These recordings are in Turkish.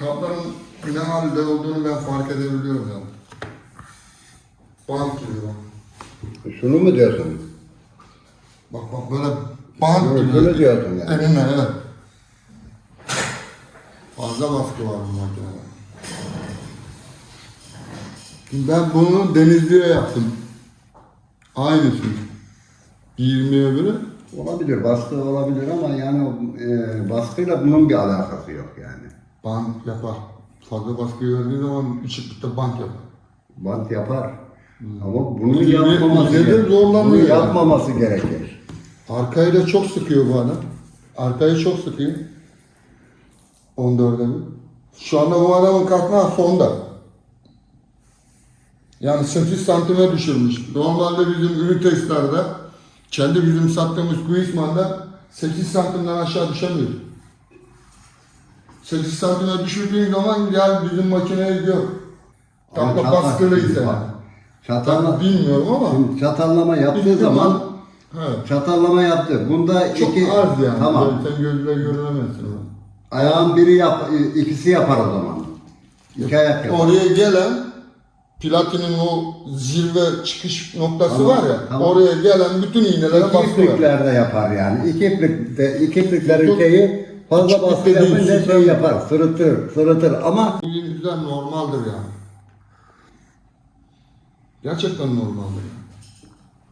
Kapların ne halde olduğunu ben fark edebiliyorum yani. Bant gibi. Şunu mu diyorsun? Bak bak böyle bant Böyle, gibi. diyorsun yani. Eline evet. Fazla baskı var bu makinede. Şimdi Ben bunu denizliğe yaptım. Aynısını. 20 öbürü. Olabilir, baskı olabilir ama yani o, e, baskıyla bunun bir alakası yok yani. Bant yapar. Fazla baskı verdiği zaman ışıklıkta bant yapar. Bant yapar. Ama bunu Yine- yapmaması yine de gerekir. zorlanıyor Bunu yani. yapmaması gerekir. Arkayı da çok sıkıyor bu adam. Arkayı çok sıkıyor. 14'e bir. Şu anda bu adamın kalkma sonda. Yani 8 santime düşürmüş. Normalde bizim üniteslerde, kendi bizim sattığımız Guisman'da 8 santimden aşağı düşemiyor. 8 santime düşürdüğün zaman gel bizim makineye gör. Takla çatal- baskılıysa. Bak, Çatalla, bilmiyorum ama. Şimdi çatallama yaptığı Bizim zaman Evet. çatallama yaptı. Bunda Çok iki az yani. tamam. Sen gözle görünemezsin onu. Ayağın biri yap, ikisi yapar o zaman. İki ayak yapar. Oraya gelen platinin o zirve çıkış noktası Tamam, var ya. tamam. Oraya gelen bütün iğnelere İki baskı var. ipliklerde yapar yani. İki iplikte, iki ipliklerin şeyi fazla baskı yapınca şey yapar, sırıtır, sırıtır ama Bu yüzden normaldir yani. Gerçekten normaldir yani.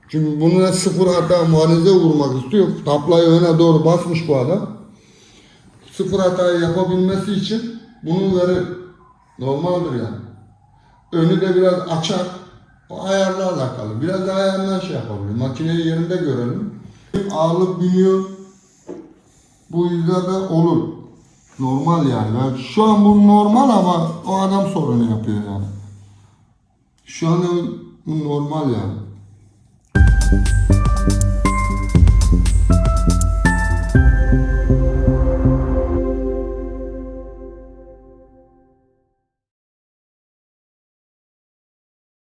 Çünkü bunu sıfır hata muanize vurmak istiyor. Taplayı öne doğru basmış bu adam. Sıfır hatayı yapabilmesi için bunu verir. Normaldir yani. Önü de biraz açar. O ayarla alakalı. Biraz da ayarla şey yapabilir. Makineyi yerinde görelim. Ağırlık biniyor. Bu yüzden de olur. Normal yani. Ben, şu an bu normal ama o adam sorunu yapıyor yani. Şu an bu normal yani.